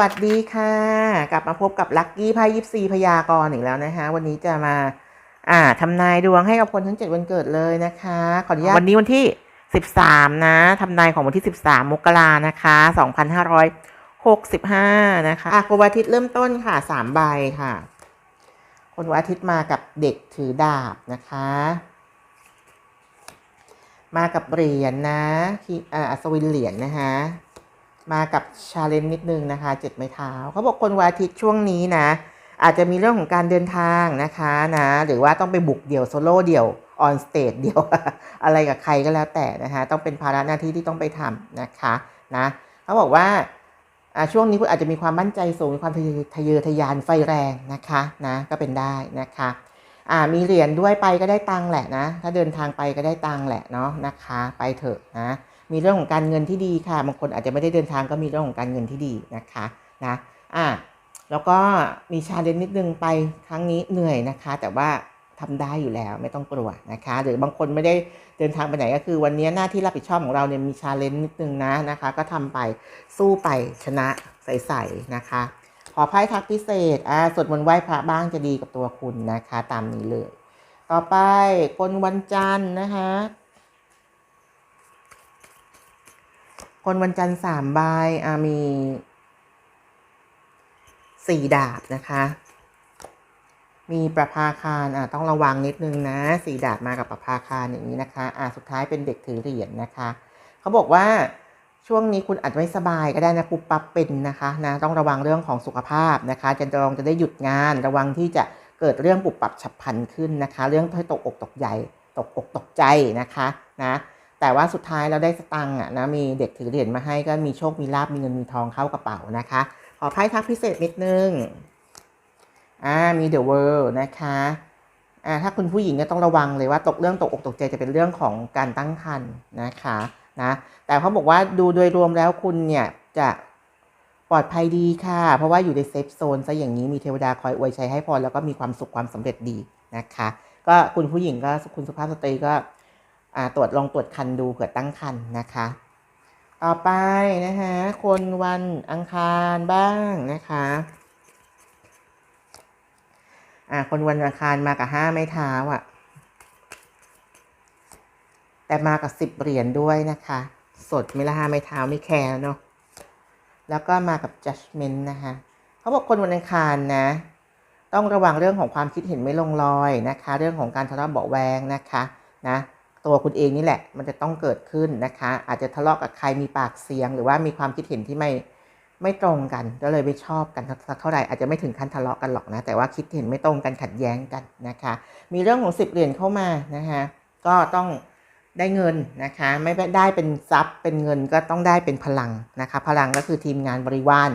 วัสดีค่ะ กลับมาพบกับลัคกี้ไพ่ยิปซีพยากรณ์อีกแล้วนะคะ วันนี้จะมา อ่าทำนายดวงให้กับคนทั้งเจ็ดวันเกิดเลยนะคะ ขออนุญาตวันนี้วันที่สิบสามนะทำนายของวันที่สิบสามมกรานะคะสองพันห้าร้อยหกสิบห้านะคะอะคนวันอาทิตย์เริ่มต้นค่ะสามใบค่ะ คนวันอาทิตย์มากับเด็กถือดาบนะคะ มากับเหรียญนะที่อ่าอัศวินเหรียญนะคะ มากับชาเลนจ์นิดนึงนะคะเจ็ดไม้เท้าเขาบอกคนวันอาทิตย์ช่วงนี้นะ อาจจะมีเรื่องของการเดินทางนะคะนะหรือว่าต้องไปบุกเดี่ยวโซโล่เดี่ยวออนสเตจเดี่ยวอะไรกับใครก็แล้วแต่นะคะต้องเป็นภาระหน้าที่ที่ต้องไปทำนะคะนะเขาบอกว่าช่วงนี้คุณอาจจะมีความมั่นใจสูงมีความทะเยอทะยอทะยานไฟแรงนะคะนะก็เป็นได้นะคะอ่ามีเหรียญด้วยไปก็ได้ตังแหละนะ ถ้าเดินทางไปก็ได้ตังแหละเนาะนะคะ ไปเถอะนะ มีเรื่องของการเงินที่ดีค่ะ บางคนอาจจะไม่ได้เดินทางก็มีเรื่องของการเงินที่ดีนะคะนะอะแล้วก็มีชาเลนจ์นิดนึงไปครั้งนี้เหนื่อยนะคะ แต่ว่าทำได้อยู่แล้วไม่ต้องกลัวนะคะ หรือบางคนไม่ได้เดินทางไปไหนก็คือ วันนี้หน้าที่รับผิดชอบของเราเนี่ยมีชาเลนจ์นิดนึงนะนะคะ ก็ทำไปสู้ไปชนะใสๆนะคะ ขอไพ่ทักพิเศษอ่าสวดมนต์ไหว้พระบ้างจะดีกับตัวคุณนะคะ ตามนี้เลย ต่อไปคนวันจันทร์นะคะ คนวันจันทร์สามใบอ่ามีสี่ดาบนะคะ มีประภาคารอ่าต้องระวังนิดนึงนะสี่ดาบมากับประภาคารอย่างนี้นะคะอ่าสุดท้ายเป็นเด็กถือเหรียญนะคะ เขาบอกว่าช่วงนี้คุณอาจไม่สบายก็ได้นะปุ๊บปั๊บเป็นนะคะนะต้องระวังเรื่องของสุขภาพนะคะจะลองจะได้หยุดงาน ระวังที่จะเกิดเรื่องปุบปับฉับพลันขึ้นนะคะ เรื่องที่ตกอกตกใจตกอกตกใจนะคะนะ แต่ว่าสุดท้ายเราได้สตังค์อะนะมีเด็กถือเหรียญมาให้ก็มีโชคมีลาบมีเงินมีทองเข้ากระเป๋านะคะ ขอไพ่ทักพิเศษนิดนึงอ่ามีเดอะเวิลด์นะคะอ่าถ้าคุณผู้หญิงก็ต้องระวังเลยว่าตกเรื่องตกอกตกใจจะเป็นเรื่องของการตั้งครรภ์นะคะนะแต่เขาบอกว่าดูโดยรวมแล้วคุณเนี่ยจะปลอดภัยดีค่ะ เพราะว่าอยู่ในเซฟโซนซะอย่างนี้มีเทวดาคอยอวยชัยให้พรแล้วก็มีความสุขความสำเร็จดีนะคะ ก็คุณผู้หญิงก็คุณสุภาพสตรีก็ ตรวจลองตรวจคันดูเผื่อตั้งคันนะคะ ต่อไปนะคะคนวันอังคารบ้างนะคะอ่าคนวันอังคารมากับห้าไม้เท้าอะ แต่มากับสิบเหรียญด้วยนะคะ สดไม่ละห้าไม้เท้าไม่แคร์เนาะแล้วก็มากับ judgment นะคะเขาบอกคนวันอังคารนะ ต้องระวังเรื่องของความคิดเห็นไม่ลงรอยนะคะ เรื่องของการทะเลาะเบาแวงนะคะนะ ตัวคุณเองนี่แหละ มันจะต้องเกิดขึ้นนะคะ อาจจะทะเลาะกับใครมีปากเสียง หรือว่ามีความคิดเห็นที่ไม่ไม่ตรงกันก็เลยไม่ชอบกันสักเท่าไหร่อาจจะไม่ถึงขั้นทะเลาะกันหรอกนะ แต่ว่าคิดเห็นไม่ตรงกันขัดแย้งกันนะคะ มีเรื่องของสิบเหรียญเข้ามานะคะก็ต้องได้เงินนะคะ ไม่ได้เป็นทรัพย์เป็นเงินก็ต้องได้เป็นพลังนะคะ พลังก็คือทีมงานบริวาร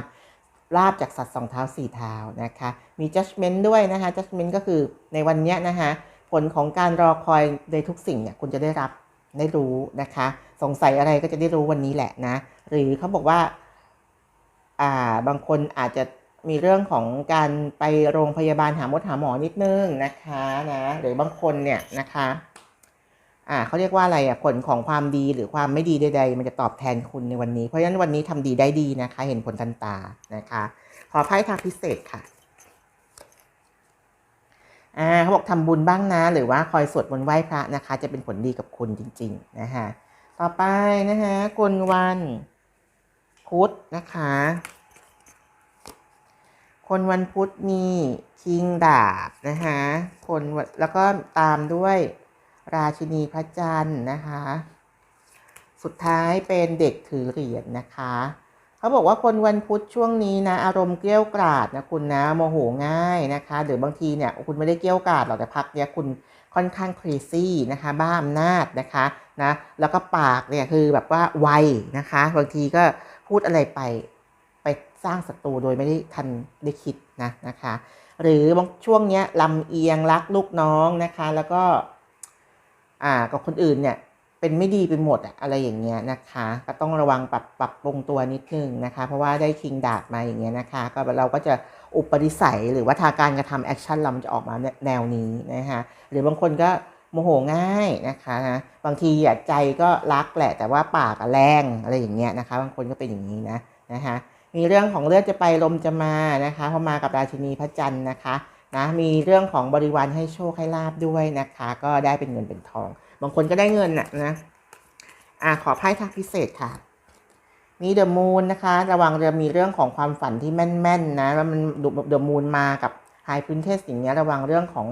ลาบจากสัตว์สองเท้าสี่เท้านะคะ มี judgment ด้วยนะคะ judgment ก็คือในวันเนี้ยนะคะ ผลของการรอคอยในทุกสิ่งเนี่ยคุณจะได้รับได้รู้นะคะ สงสัยอะไรก็จะได้รู้วันนี้แหละนะ หรือเขาบอกว่าอ่าบางคนอาจจะมีเรื่องของการไปโรงพยาบาลหามดหาหมอนิดนึงนะคะนะหรือบางคนเนี่ยนะคะอ่าเขาเรียกว่าอะไรอะผลของความดีหรือความไม่ดีใดๆมันจะตอบแทนคุณในวันนี้ เพราะฉะนั้นวันนี้ทำดีได้ดีนะคะ เห็นผลทันตานะคะ ขอไพ่ทางพิเศษค่ะ อ่าเขาบอกทำบุญบ้างนะ หรือว่าคอยสวดมนต์ไหว้พระนะคะ จะเป็นผลดีกับคุณจริง ๆ นะคะต่อไปนะคะคนวันพุธนะคะ คนวันพุธมีคิงดาบนะคะคนแล้วก็ตามด้วยราชินีพระจันทร์นะคะ สุดท้ายเป็นเด็กถือเหรียญนะคะ เขาบอกว่าคนวันพุธช่วงนี้นะ อารมณ์เกลี้ยวกราดนะคุณนะโมโหง่ายนะคะหรือบางทีเนี่ยคุณไม่ได้เกลี้ยวกราดหรอกแต่พักเนี้ยคุณค่อนข้างครีซี่นะคะบ้าอำนาจนะคะนะแล้วก็ปากเนี่ยคือแบบว่าไวนะคะบางทีก็พูดอะไรไปไปสร้างศัตรูโดยไม่ได้ทันได้คิดนะนะคะหรือบางช่วงเนี้ยลำเอียงรักลูกน้องนะคะ แล้วก็อ่ากับคนอื่นเนี่ย เป็นไม่ดีไปหมดอะอะไรอย่างเงี้ยนะคะ ก็ต้องระวังปรับปรับปรุงตัวนิดนึงนะคะ เพราะว่าได้คิงดาบมาอย่างเงี้ยนะคะ ก็เราก็จะอุปนิสัยหรือว่าทางการกระทำแอคชั่นเราจะออกมาแนวนี้นะคะหรือบางคนก็โมโหง่ายนะคะนะบางทีอะใจก็รักแหละแต่ว่าปากแรงอะไรอย่างเงี้ยนะคะ บางคนก็เป็นอย่างนี้นะนะคะมีเรื่องของเลือดจะไปลมจะมานะคะพอมากับราชินีพระจันทร์นะคะนะมีเรื่องของบริวารให้โชคให้ลาบด้วยนะคะ ก็ได้เป็นเงินเป็นทอง บางคนก็ได้เงินน่ะนะอ่าขอไพ่ทักพิเศษค่ะ มีเดอะมูนนะคะ ระวังจะมีเรื่องของความฝันที่แม่นๆนะแล้วมันเดอะมูนมากับไฮพื้นเทสอย่งเงี้ระวังเรื่องของ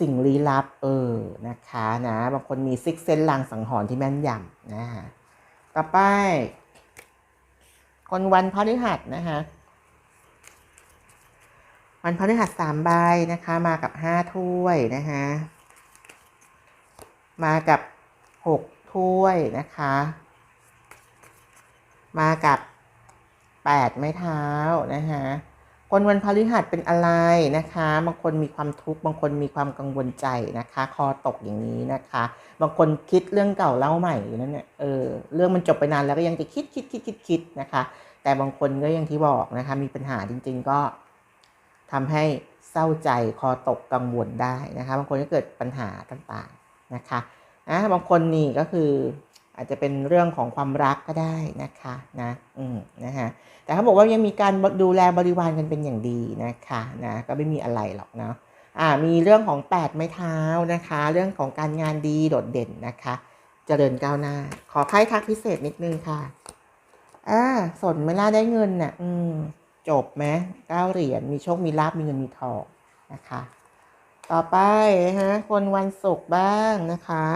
สิ่งลี้ลับ เออนะคะนะบางคนมีซิกเซนลางสังหรณ์ที่แม่นยำนะฮะต่อไป คนวันพฤหัสนะคะวันพฤหัสสามใบนะคะ มากับห้าถ้วยนะคะ มากับหกถ้วยนะคะ มากับแปดไม้เท้านะคะคนวันพฤหัสเป็นอะไรนะคะ บางคนมีความทุกข์ บางคนมีความกังวลใจนะคะ คอตกอย่างนี้นะคะ บางคนคิดเรื่องเก่าเล่าใหม่อยู่นั่นเนี่ยเออ เรื่องมันจบไปนานแล้วก็ยังจะคิดคิดคิดคิดคิดนะคะ แต่บางคนก็ย่างที่บอกนะคะ มีปัญหาจริง ๆ ก็ทำให้เศร้าใจ คอตกกังวลได้นะคะ บางคนก็เกิดปัญหาต่าง นะคะนะบางคนนี่ก็คืออาจจะเป็นเรื่องของความรักก็ได้นะคะนะอืมนะคะแต่เขาบอกว่ายังมีการดูแลบริวารกันเป็นอย่างดีนะคะนะก็ไม่มีอะไรหรอกเนาะอ่ามีเรื่องของ 8 ไม้เท้านะคะ เรื่องของการงานดีโดดเด่นนะคะเจริญก้าวหน้า ขอไพ่ทักพิเศษนิดนึงค่ะอ่าสนไม่ล่าได้เงินน่ะ อืม จบไหมเก้าเหรียญมีโชคมีลาบมีเงินมีทองนะคะ ต่อไปฮะคนวันศุกร์บ้างนะคะ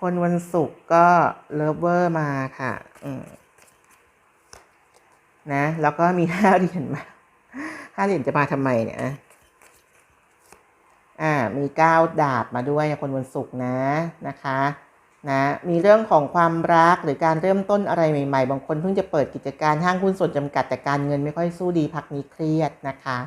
คนวันศุกร์ก็เลิฟเวอร์มาค่ะ อืมนะ แล้วก็มีห้าเหรียญมาห้าเหรียญจะมาทำไมเนี่ยอะอ่า มีเก้าดาบมาด้วยคนวันศุกร์นะนะคะนะมีเรื่องของความรักหรือการเริ่มต้นอะไรใหม่ ๆ บางคนเพิ่งจะเปิดกิจการห้างหุ้นส่วนจำกัดแต่การเงินไม่ค่อยสู้ดีพักนี้เครียดนะคะ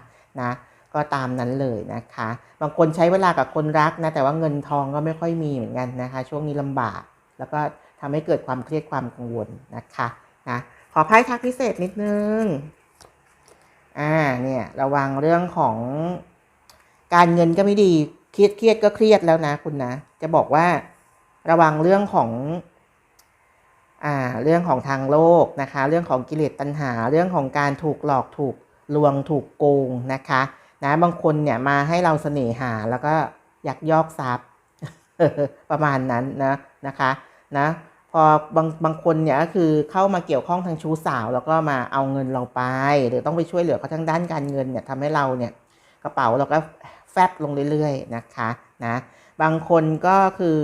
นะก็ตามนั้นเลยนะคะ บางคนใช้เวลากับคนรักนะแต่ว่าเงินทองก็ไม่ค่อยมีเหมือนกันนะคะ ช่วงนี้ลำบาก แล้วก็ทำให้เกิดความเครียดความกังวลนะคะนะขอไพ่ทักพิเศษนิดนึงอ่าเนี่ยระวังเรื่องของการเงินก็ไม่ดีเครียดเครียดก็เครียดแล้วนะคุณนะ จะบอกว่าระวังเรื่องของอ่าเรื่องของทางโลกนะคะ เรื่องของกิเลสตัณหา เรื่องของการถูกหลอกถูก ลวงถูกโกงนะคะนะบางคนเนี่ยมาให้เราเสน่หาแล้วก็อยักยอกทรัพย์ประมาณนั้นนะนะคะนะพอบางบางคนเนี่ยก็คือเข้ามาเกี่ยวข้องทางชู้สาว แล้วก็มาเอาเงินเราไป หรือต้องไปช่วยเหลือเขาทางด้านการเงินเนี่ยทำให้เราเนี่ยกระเป๋าเราก็แฟบลงเรื่อยๆนะคะนะบางคนก็คือ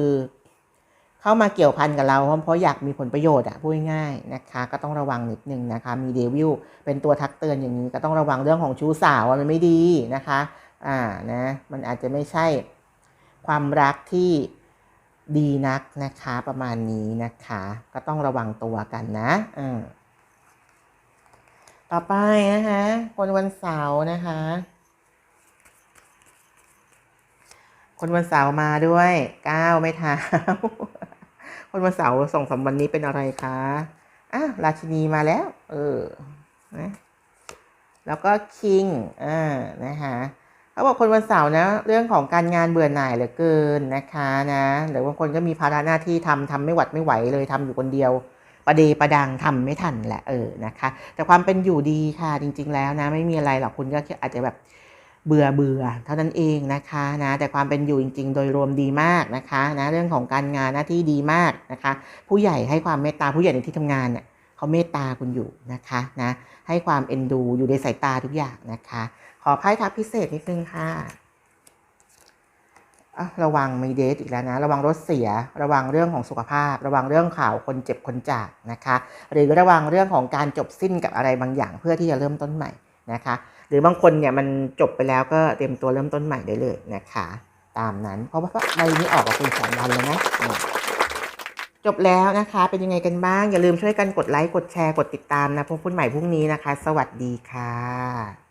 เข้ามาเกี่ยวพันกับเราเพราะอยากมีผลประโยชน์อะพูดง่ายๆนะคะ ก็ต้องระวังนิดนึงนะคะ มีเดวิลเป็นตัวทักเตือนอย่างนี้ก็ต้องระวังเรื่องของชู้สาวมันไม่ดีนะคะอ่านะมันอาจจะไม่ใช่ ความรักที่ดีนักนะคะประมาณนี้นะคะ ก็ต้องระวังตัวกันนะอ่าต่อไปนะคะคนวันเสาร์นะคะ คนวันเสาร์มาด้วยก้าวไม่เท้า คนวันเสาร์สองสามวันนี้เป็นอะไรคะอะราชินีมาแล้ว เออนะแล้วก็คิงอ่านะคะเขาบอกคนวันเสาร์นะ เรื่องของการงานเบื่อหน่ายเหลือเกินนะคะนะหรือบางคนก็มีภาระหน้าที่ทำทำไม่หวัดไม่ไหวเลยทำอยู่คนเดียวประเดประดังทำไม่ทันแหละเออนะคะ แต่ความเป็นอยู่ดีค่ะจริง ๆ แล้วนะ ไม่มีอะไรหรอกคุณก็อาจจะแบบ เบื่อเบื่อเท่านั้นเองนะคะนะแต่ความเป็นอยู่จริง ๆ โดยรวมดีมากนะคะนะเรื่องของการงานหน้าที่ดีมากนะคะ ผู้ใหญ่ให้ความเมตตาผู้ใหญ่ในที่ทำงานเนี่ยเขาเมตตาคุณอยู่นะคะนะให้ความเอ็นดูอยู่ในสายตาทุกอย่างนะคะ ขอไพ่ทักพิเศษนิดนึงค่ะอะระวังมีเดทอีกแล้วนะ ระวังรถเสีย ระวังเรื่องของสุขภาพ ระวังเรื่องข่าวคนเจ็บคนจากนะคะ หรือระวังเรื่องของการจบสิ้นกับอะไรบางอย่าง เพื่อที่จะเริ่มต้นใหม่นะคะ หรือบางคนเนี่ยมันจบไปแล้วก็เตรียมตัวเริ่มต้นใหม่ได้เลยนะคะ ตามนั้น เพราะว่าใบนี้ออกกับคุณสองวันแล้วนะจบแล้วนะคะเป็นยังไงกันบ้าง อย่าลืมช่วยกันกดไลค์กดแชร์กดติดตามนะพบกันใหม่พรุ่งนี้นะคะ สวัสดีค่ะ